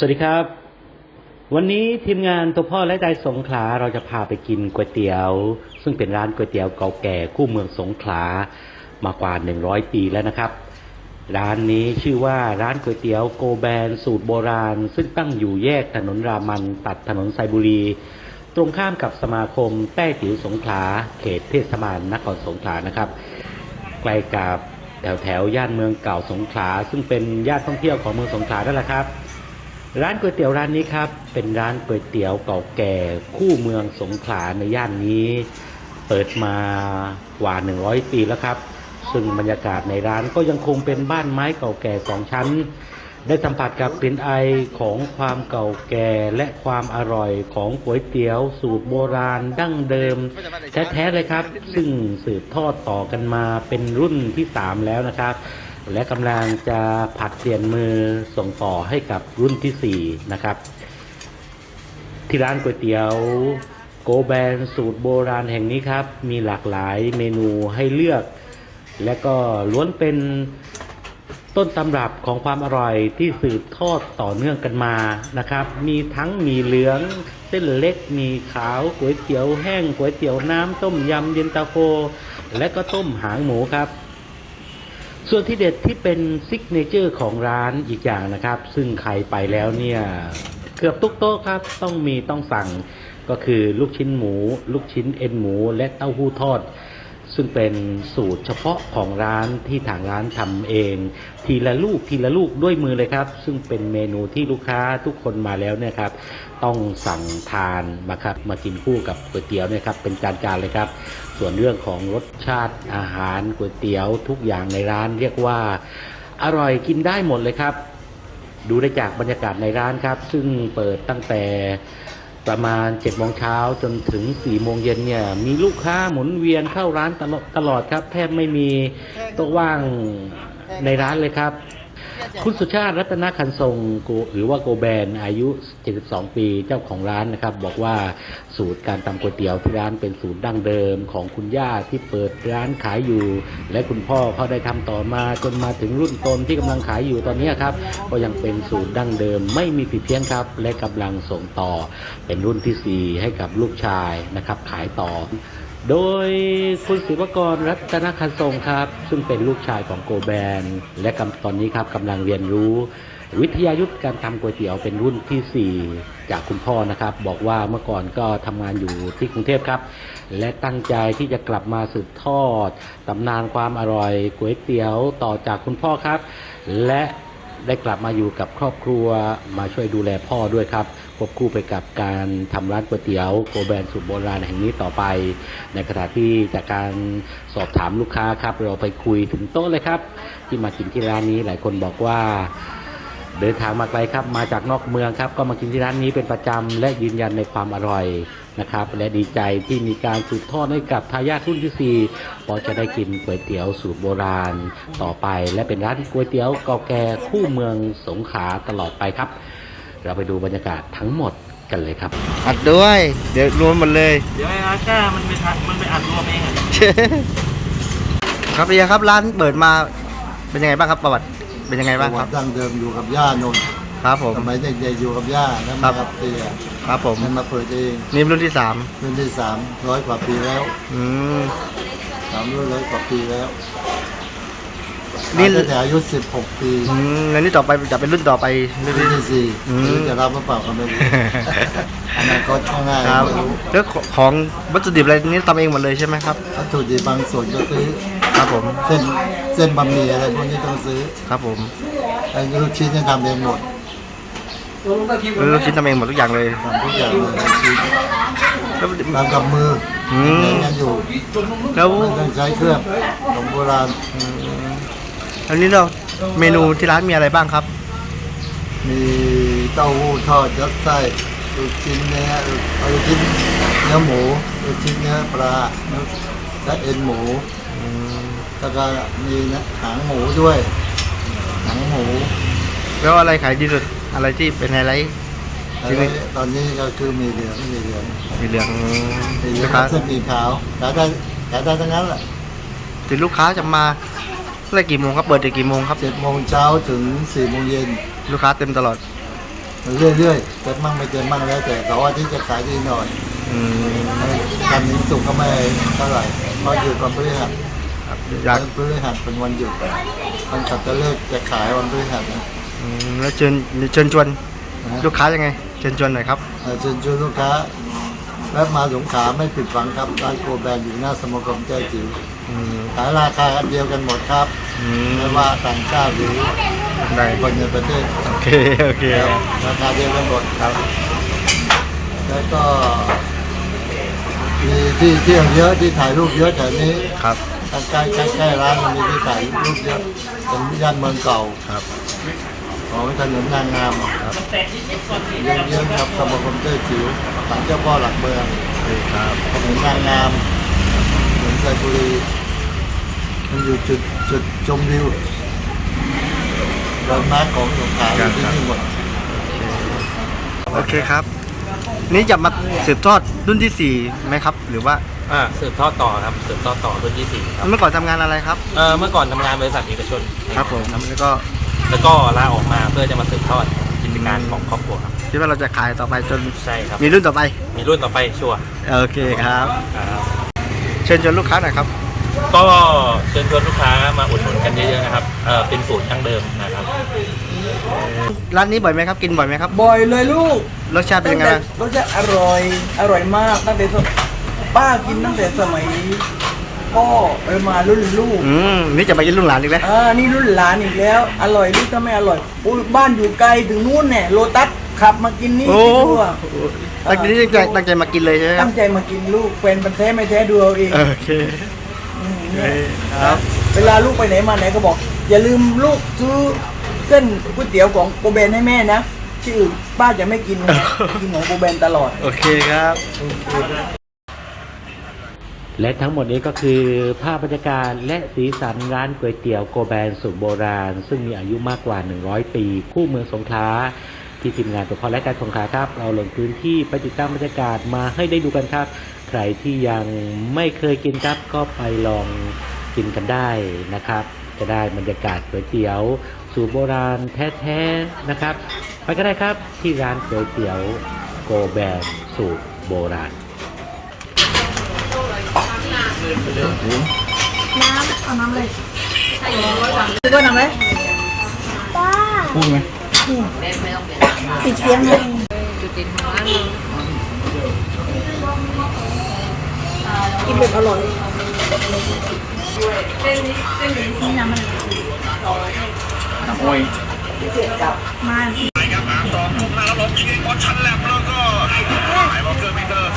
สวัสดีครับ วันนี้ทีมงานตัวพ่อและใจสงขลาเราจะพาไปกินก๋วยเตี๋ยว ซึ่งเป็นร้านก๋วยเตี๋ยวเก่าแก่คู่เมืองสงขลามากว่า 100 ปีแล้วนะครับ ร้านนี้ชื่อว่าร้านก๋วยเตี๋ยวโกแบนสูตรโบราณ ซึ่งตั้งอยู่แยกถนนรามันตัดถนนไซบุรี ตรงข้ามกับสมาคมแต้จิ๋วสงขลาเขตเทศบาลนครสงขลานะครับใกล้กับแถวแถวย่านเมืองเก่าสงขลาซึ่งเป็นย่านท่องเที่ยวของเมืองสงขลานั่นแหละครับ ร้านก๋วยเตี๋ยวร้านนี้ครับ เป็นร้านก๋วยเตี๋ยวเก่าแก่คู่เมืองสงขลาในย่านนี้ เปิดมากว่า 100 ปีแล้วครับ ซึ่งบรรยากาศในร้านก็ยังคงเป็นบ้านไม้เก่าแก่สองชั้น ได้สัมผัสกับกลิ่นไอของความเก่าแก่และความอร่อยของก๋วยเตี๋ยวสูตรโบราณดั้งเดิม แท้ๆเลยครับ ซึ่งสืบทอดต่อกันมาเป็นรุ่นที่ 3 แล้วนะครับ และกำลังจะผัดเปลี่ยนมือส่งต่อให้กับรุ่นที่ 4 นะครับ ที่ร้านก๋วยเตี๋ยวโกแบนสูตรโบราณแห่งนี้ครับ มีหลากหลายเมนูให้เลือก และก็ล้วนเป็นต้นตำรับของความอร่อยที่สืบทอดต่อเนื่องกันมานะครับ มีทั้งหมีเหลือง เส้นเล็กหมีขาวก๋วยเตี๋ยวแห้งก๋วยเตี๋ยวน้ำต้มยำเย็นตาโฟ และก็ต้มหางหมูครับ ส่วนที่เด็ดที่เป็นซิกเนเจอร์ของร้านอีกอย่างนะครับ ซึ่งใครไปแล้วเนี่ยเกือบทุกโต๊ะครับต้องมีต้องสั่งก็คือลูกชิ้นหมู ลูกชิ้นเอ็นหมู และเต้าหู้ทอด ซึ่งเป็นสูตรเฉพาะของร้านที่ทางร้านทำเอง ทีละลูกทีละลูกด้วยมือเลยครับ ซึ่งเป็นเมนูที่ลูกค้าทุกคนมาแล้วเนี่ยครับ ต้องสั่งทานมาครับมากินคู่กับก๋วยเตี๋ยวเนี่ยครับเป็นจานๆเลยครับ ส่วนเรื่องของรสชาติอาหารก๋วยเตี๋ยวทุกอย่างในร้านเรียกว่าอร่อยกินได้หมดเลยครับ ดูได้จากบรรยากาศในร้านครับ ซึ่งเปิดตั้งแต่ ประมาณ7จ็ดโมงเช้าจนถึง4ี่โมงเย็นเนี่ย มีลูกค้าหมุนเวียนเข้าร้านตลอดตลอดครับ แทบไม่มีโต๊ะว่างในร้านเลยครับ คุณสุชาติรัตนคันทรงกหรือว่าโกแบนอายุ 72 ปีเจ้าของร้านนะครับ บอกว่าสูตรการทำก๋วยเตี๋ยวที่ร้านเป็นสูตรดั้งเดิมของคุณย่าที่เปิดร้านขายอยู่ และคุณพ่อเขาได้ทำต่อมาจนมาถึงรุ่นตนที่กำลังขายอยู่ตอนนี้ครับ ก็ยังเป็นสูตรดั้งเดิมไม่มีผิดเพี้ยนครับ และกำลังส่งต่อเป็นรุ่นที่ 4 ให้กับลูกชายนะครับ ขายต่อ โดยคุณศิวกรรัตนคันทรงครับ ซึ่งเป็นลูกชายของโกแบน และกตอนนี้ครับกำลังเรียนรู้ วิทยายุทธการทำก๋วยเตี๋ยวเป็นรุ่นทีสี่ 4 จากคุณพ่อนะครับ บอกว่าเมื่อก่อนก็ทำงานอยู่ที่กรุงเทพครับ และตั้งใจที่จะกลับมาสืบทอดตำนานความอร่อยก๋วยเตี๋ยวต่อจากคุณพ่อครับ และได้กลับมาอยู่กับครอบครัวมาช่วยดูแลพ่อด้วยครับ ควบคู่ไปกับการทำร้านก๋วยเตี๋ยวโกแบนสูตรโบราณแห่งนี้ต่อไป ในขณะที่จากการสอบถามลูกค้าครับ เราไปคุยถึงโต๊ะเลยครับ ที่มากินที่ร้านนี้หลายคนบอกว่าเดินทางมาไกลครับมาจากนอกเมืองครับ ก็มากินที่ร้านนี้เป็นประจำและยืนยันในความอร่อยนะครับ และดีใจที่มีการสืบทอดให้กับทายาทรุ่นที่สี่พอจะได้กินก๋วยเตี๋ยวสูตรโบราณต่อไป และเป็นร้านก๋วยเตี๋ยวเก่าแก่คู่เมืองสงขลาตลอดไปครับ เราไปดูบรรยากาศทั้งหมดกันเลยครับ อัดด้วย เดี๋ยวรวมหมดเลย เดี๋ยวไอ้อาก้ามันไปทัมันไปอัดรวมเองอะครับเรียครับร้านเปิดมาเป็นยังไงบ้างครับประวัติเป็นยังไงบ้างประควัรับติดั้งเดิมอยู่กับย่านนท์ครับผม สมัยเด็กๆอยู่กับย่าแล้วครัมาบกับเตียครับผมมันมาเปิดเองนี่รุ่นที่สามรุ่นที่สามร้อยกว่าปีแล้วอืมสามรุ่นร้อยกว่าปีแล้ว นี่ตั้งแต่อายุสิบหกปีอืมแล้วนี่ต่อไปจะเป็นรุ่นต่อไปรุ่นรุ่นที่ที่สี่อืมหรือจะรับหรือเปล่าก็ไม่รู้อนาคตข้างหน้าครับไม่รู้แล้วของวัตถุดิบอะไรนี่ทำเองหมดเลยใช่ไหมครับ วัตถุดิบบางส่วนก็ซื้อครับผม เส้นเส้นบะหมี่อะไรพวกนี้ต้องซื้อครับผมไอ้ลูกชิ้นเนี่ยทำเองหมดแล้วลูกชิ้นทำเองหมดทุกอย่างเลย ทำทุกอย่างเลยลูกชิ้นแล้ว ทำกับมืออืมเองกันอยู่แล้ว ไม่ต้องใช้เครื่องของโบราณอั นนี้เราเมนูที่ร้านมีอะไรบ้างครับ มีเต้าหู้ทอดยัดไส้ลูกชิ้นเนื้อลูกชิ้นเนื้อหมูลูกชิ้นเนื้อปลาและเอ็นหมูแล้วก็มีนะหางหมูด้วย หางหมู แล้วอะไรขายดีสุดอะไรที่เป็นไฮไลท์แล้วก็ตอนนี้ก็คือมีเหลืองมีเหลืองสีเหลืองมีเหลืลูอกงค้าเส้นหมีขาวขายได้ขายได้ทั้งนั้นแหละถึงลูกค้าจะมา เมื่อกี่โมงครับเปิดถึงกี่โมงครับเจ็ดโมงเช้าถึงสี่โมงเย็นลูกค้าเต็มตลอด เรื่อยๆเต็มมั่งไม่เต็มมั่งแล้ว แต่เสาร์อาทิตย์จะขายดีหน่อยอืมจันทร์ถึงศุกร์ก็ไม่เท่าไหร่เพราะอยู่กับพฤหัสอยากวันพฤหัสเป็นวันหยุดวันสัปจะเลิกจะขายวันพฤหัสนะอืมแล้วเชิญเชิญชวนนะลูกค้ายังไง เชิญชวนหน่อยครับ เอ่อเชิญชวนลูกค้า แวะมาสงขลาไม่ผิดหวังครับร้านโกแบนอยู่หน้าสมาคมแจ้จิ๋วอืมขายราคากันเดียวกันหมดครับอืมไม่ว่าต่างชาติหรือได้คนในประเทศโอเคโอเคครับราคาเดียวกันหมดครับ แล้วก็มีที่เที่ยวเยอะที่ถ่ายรูปเยอะแถวนี้ครับใกล้ใกล้ใกล้ๆร้านมันมีที่ถ่ายรูปเยอะเป็นย่านเมืองเก่าครับ ของถนนนางงามครับเยอะๆครับสมาคมเจ้าจิ๋วศาลเจ้าพ่อหลักเมืองโอเคครับถนนนางงามถนนไซบุรีมันอยู่จุดจุดชมวิวแลนด์มาร์คของสงขลาอยู่ที่นี่หมดโอเคครับ นี่จะมาสืบทอดรุ่นที่สี่ไหมครับ หรือว่าอ่าสืบทอดต่อครับสืบทอดต่อรุ่นที่สี่ครับเมื่อก่อนทำงานอะไรครับเออเมื่อก่อนทำงานบริษัทเอกชนครับผมแล้วก็ แล้วก็ลาออกมาเพื่อจะมาสืบทอดกิจการของครอบครัวครับคิดว่าเราจะขายต่อไปจนใช่ครับมีรุ่นต่อไป มีรุ่นต่อไปชัวร์โอเคครับครับเชิญชวนลูกค้าหน่อยครับ ก็เชิญชวนลูกค้ามาอุดหนุนกันเยอะๆนะครับเออเป็นสูตรดั้งเดิมนะครับ ร้านนี้บ่อยไหมครับ กินบ่อยไหมครับบ่อยเลยลูกรสชาติเป็นยังไงตั้บ้างแต่รสชาติอร่อย อร่อยมากตั้งแต่สมป้ากินตั้งแต่สมัย พ่อไปมารุ่นลูก อืมนี่จะมากินรุ่นหลานอีกแล้ว อ่า นี่รุ่นหลานอีกแล้ว อร่อยลูกถ้าไม่อร่อยอุ้ยบ้านอยู่ไกลถึงนู่นเนี่ยโลตัสขับมากินนี่โอ้คิดดูอะตั้งใจตั้งใจตั้งใจมากินเลยใช่ไหมครัตั้บงใจมากินลูกเป็นมันแท้ไม่แท้ดูเอาเองโอเค มเนี่ยครับ เวลาลูกไปไหนมาไหนก็บอก อย่าลืมลูกซื้อเส้นก๋วยเตี๋ยวของโกเบนให้แม่นะที่อื่นป้าจะไม่กินนะกินของโกเบนตลอด โอเคครับ และทั้งหมดนี้ก็คือภาพบรรยากาศและสีสันร้านก๋วยเตี๋ยวโกแบนสูตรโบราณ ซึ่งมีอายุมากกว่า 100 ปี คู่เมืองสงขลาที่ทีมงานตัวพอและการสงขลาครับ เราลงพื้นที่ไปติดตามบรรยากาศมาให้ได้ดูกันครับ ใครที่ยังไม่เคยกินครับก็ไปลองกินกันได้นะครับ จะได้บรรยากาศก๋วยเตี๋ยว สูตรโบราณแท้ๆนะครับ ไปก็ได้ครับที่ร้านก๋วยเตี๋ยวโกแบนสูตรโบราณ น้ำเอาน้ำเลยซื้อก็น้ำไหมป้าพูดไหมติดเสียงเลยกินแบบอร่อยเส้นนี้เส้นนี้น้ำมันน้ำอ้อยมาครับสามตองทุ่มแล้วผมยิงบอลชั้นแลบแล้วก็หายบอเกอร์มิเตอร์